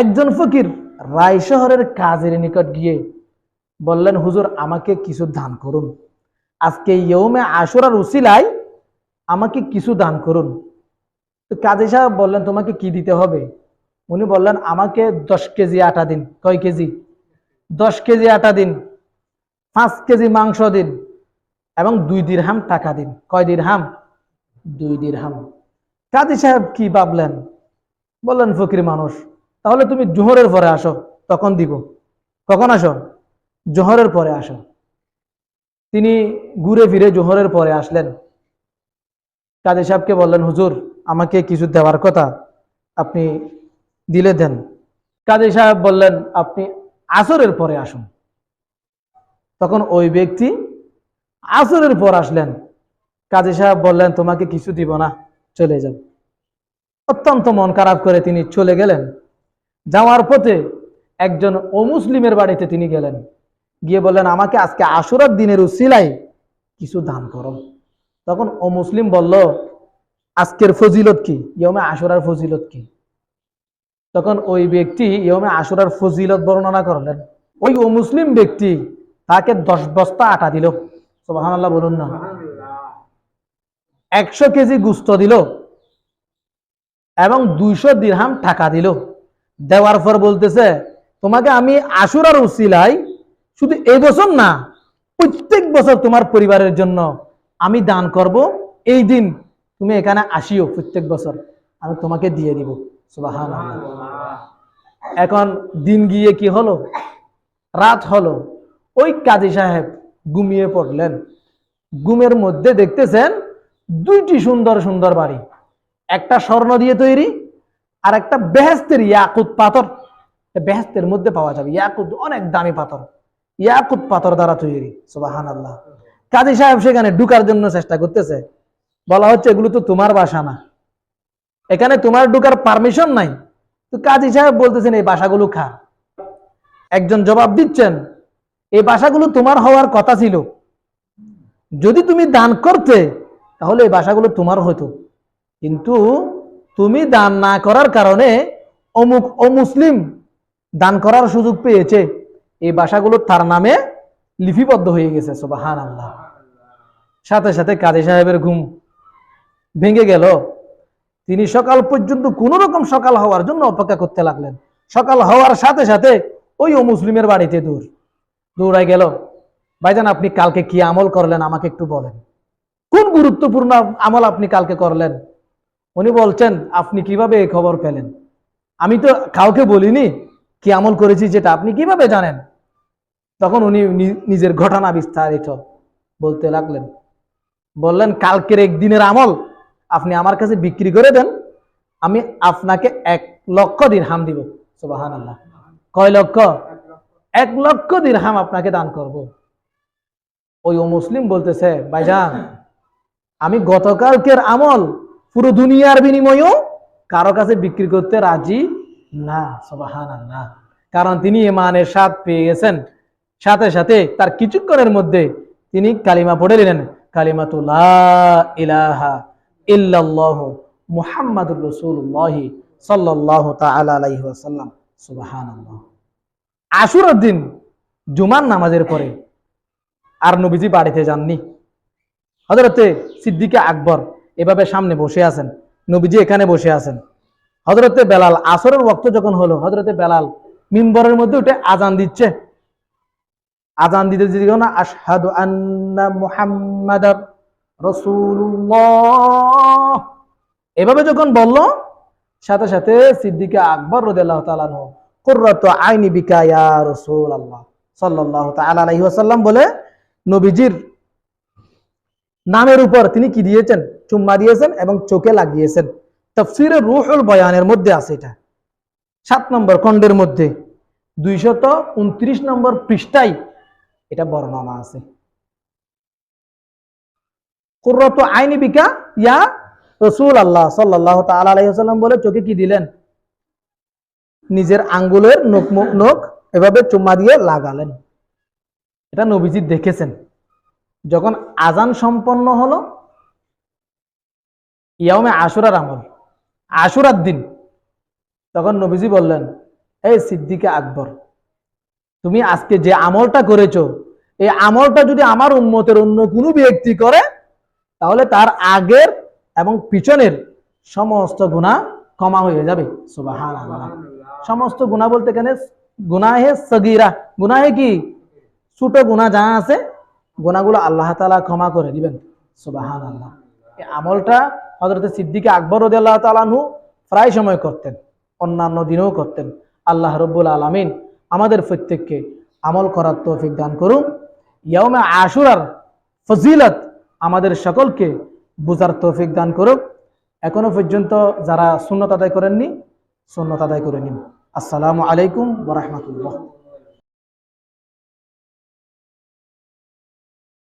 একজন ফকির রায় শহরের কাজের নিকট গিয়ে বললেন, হুজুর, আমাকে কিছু দান করুন। আজকে ইয়মে আশুরার উসিলায় আমাকে কিছু দান করুন। তো কাজী সাহেব বললেন, তোমাকে কি দিতে হবে? উনি বললেন, আমাকে দশ কেজি আটা দিন। কয় কেজি? দশ কেজি আটা দিন, পাঁচ কেজি মাংস দিন এবং দুই দিরহাম টাকা দিন। কয় দিরহাম? দুই দিরহাম। কাজী সাহেব কি ভাবলেন? বললেন, ফকির মানুষ তাহলে তুমি জোহরের পরে আসো। তখন দিব। কখন আসো? জোহরের পরে আসো। তিনি ঘুরে ফিরে জোহরের পরে আসলেন। কাজী সাহেবকে বললেন, হুজুর, আমাকে কিছু দেওয়ার কথা আপনি দিলে দেন। কাজী সাহেব বললেন, আপনি আসরের পরে আসুন। তখন ওই ব্যক্তি আসরের পর আসলেন। কাজী সাহেব বললেন, তোমাকে কিছু দিব না, চলে যাও। অত্যন্ত মন খারাপ করে তিনি চলে গেলেন। যাওয়ার পথে একজন অমুসলিমের বাড়িতে তিনি গেলেন। গিয়ে বললেন, আমাকে আজকে আশুরার দিনের উসিলাই কিছু দান করো। তখন ও মুসলিম বলল, আজকের ফজিলত কি? ইয়মে আশুরার ফজিলত কি? তখন ওই ব্যক্তি ইয়মে আশুরার ফজিলত বর্ণনা করলেন। ওই ও মুসলিম ব্যক্তি তাকে দশ বস্তা আটা দিল। সোবাহান আল্লাহ বলুন না। একশো কেজি গুস্ত দিল এবং দুইশো দিরহাম টাকা দিল। দেওয়ার পর বলতেছে, তোমাকে আমি আশুরার উসিলাই শুধু এই বছর না, প্রত্যেক বছর তোমার পরিবারের জন্য আমি দান করব। এই দিন তুমি এখানে আসিও প্রত্যেক বছর আমি তোমাকে দিয়ে দিব। সুবাহান এখন দিন গিয়ে কি হলো? রাত হলো। ওই কাজী সাহেব ঘুমিয়ে পড়লেন। ঘুমের মধ্যে দেখতেছেন দুইটি সুন্দর সুন্দর বাড়ি। একটা স্বর্ণ দিয়ে তৈরি আর একটা বেহেস্তের ইয়াকুত পাথর। বেহেস্তের মধ্যে পাওয়া যাবে। ইয়াকুত অনেক দামি পাথর। ইয়াকুত পাথর দ্বারা তৈরি। সুবাহান আল্লাহ কাজী সাহেব সেখানে ঢুকার জন্য চেষ্টা করতেছে। বলা হচ্ছে, এগুলো তো তোমার বাসা না। এখানে তোমার ঢুকার পারমিশন নাই। তো কাজী সাহেব বলতেছেন, এই বাসাগুলো খা একজন জবাব দিচ্ছেন, এই বাসাগুলো তোমার হওয়ার কথা ছিল। যদি তুমি দান করতে, তাহলে এই বাসাগুলো তোমার হতো। কিন্তু তুমি দান না করার কারণে অমুক অমুসলিম দান করার সুযোগ পেয়েছে। এই বাসাগুলো তার নামে লিপিবদ্ধ হয়ে গেছে সোবাহান আল্লাহ সাথে সাথে কাজী সাহেবের ঘুম ভেঙে গেল। তিনি সকাল পর্যন্ত কোন রকম সকাল হওয়ার জন্য অপেক্ষা করতে লাগলেন। সকাল হওয়ার সাথে সাথে ওই ও মুসলিমের বাড়িতে দূর, দৌড়ায় গেল। ভাইজান, আপনি কালকে কি আমল করলেন? আমাকে একটু বলেন। কোন গুরুত্বপূর্ণ আমল আপনি কালকে করলেন? উনি বলছেন, আপনি কীভাবে এই খবর পেলেন? আমি তো কাউকে বলিনি কি আমল করেছি যেটা, আপনি কীভাবে জানেন? তখন উনি নিজের ঘটনা বিস্তারিত বলতে লাগলেন। বললেন, কালকের একদিনের আমল, আপনি আমার কাছে বিক্রি করে দেন, আমি আপনাকে এক লক্ষ দিরহাম দিব। সুবাহান আল্লাহ কয় লক্ষ? এক লক্ষ দিরহাম আপনাকে দান করব। ওই ও মুসলিম বলতেছে, ভাইজান, আমি গতকালকের আমল পুরো দুনিয়ার বিনিময়েও কারও কাছে বিক্রি করতে রাজি না সবাহান আল্লাহ কারণ তিনি ইমানের স্বাদ পেয়ে গেছেন। সাথে সাথে তার কিছুক্ষণের মধ্যে তিনি কালিমা পড়ে নিলেন কালিমাতুল্লাহ ইলাহা ইল্লাল্লাহ মুহাম্মাদুর রাসূলুল্লাহ সাল্লাল্লাহু তাআলা আলাইহি ওয়াসাল্লাম, সুবহানাল্লাহ। আশুরার দিন জুমার নামাজের পরে আর নবীজি বাড়িতে যাননি। হজরতে সিদ্দিকে আকবর এভাবে সামনে বসে আছেন। নবীজি এখানে বসে আছেন। হজরতে বেলাল, আসরের ওক্ত যখন হলো হজরতে বেলাল মিম্বরের মধ্যে উঠে আজান দিচ্ছে। আজান দিতে না আশহাদু আন্না মুহাম্মাদার রাসূলুল্লাহ। এভাবে যখন বলল, সাথে সাথে সিদ্দিকে আকবর রাদিয়াল্লাহু তাআলা আনহু, কুররাতু আইনি বিকা রাসূলুল্লাহ সাল্লাল্লাহু তাআলা আলাইহি ওয়াসাল্লাম বলে, নবীজির নামের উপর তিনি কি দিয়েছেন? চুম্মা দিয়েছেন এবং চোখে লাগিয়েছেন। তফসিরে রুহুল বয়ানের মধ্যে আছে এটা। সাত নম্বর খণ্ডের মধ্যে। দুইশত উনত্রিশ নম্বর পৃষ্ঠায় এটা বর্ণনা আছে। কুর্রত আইনি বিকা ইয়া রসুল আল্লাহ সাল্লাহ তাল্লাম বলে, চোখে কি দিলেন? নিজের আঙ্গুলের মুখ- নখ এভাবে চুম্মা দিয়ে লাগালেন। এটা নবীজি দেখেছেন। যখন আজান সম্পন্ন হলো ইয়ামে আশুরার আমল, আশুরার দিন। তখন নবীজি বললেন এই সিদ্দিকে আকবর, তুমি আজকে যে আমলটা করেছ, এই আমলটা যদি আমার উন্মতের অন্য কোনো ব্যক্তি করে, তাহলে তার আগের এবং পিছনের সমস্ত গুণা ক্ষমা হয়ে যাবে। সমস্ত গুণা বলতে কেন? গুনাহে সগিরা। গুনাহে কি? ছোট গুণা যা আছে গুণাগুলো আল্লাহ তালা ক্ষমা করে দিবেন। সুবাহান আল্লাহ এই আমলটা হজরত সিদ্দিকে আকবর রদি আল্লাহ তালানহু প্রায় সময় করতেন, অন্যান্য দিনেও করতেন। আল্লাহ রব্বুল আলমিন আমাদের প্রত্যেককে আমল করার তৌফিক দান করুন। ইয়মে আশুরার ফজিলত আমাদের সকলকে বুঝার তৌফিক দান করুক। এখনও পর্যন্ত যারা শূন্যত আদায় করেননি শূন্যত আদায় করে নিন। আসসালামু আলাইকুম বরহমতুল্লাহ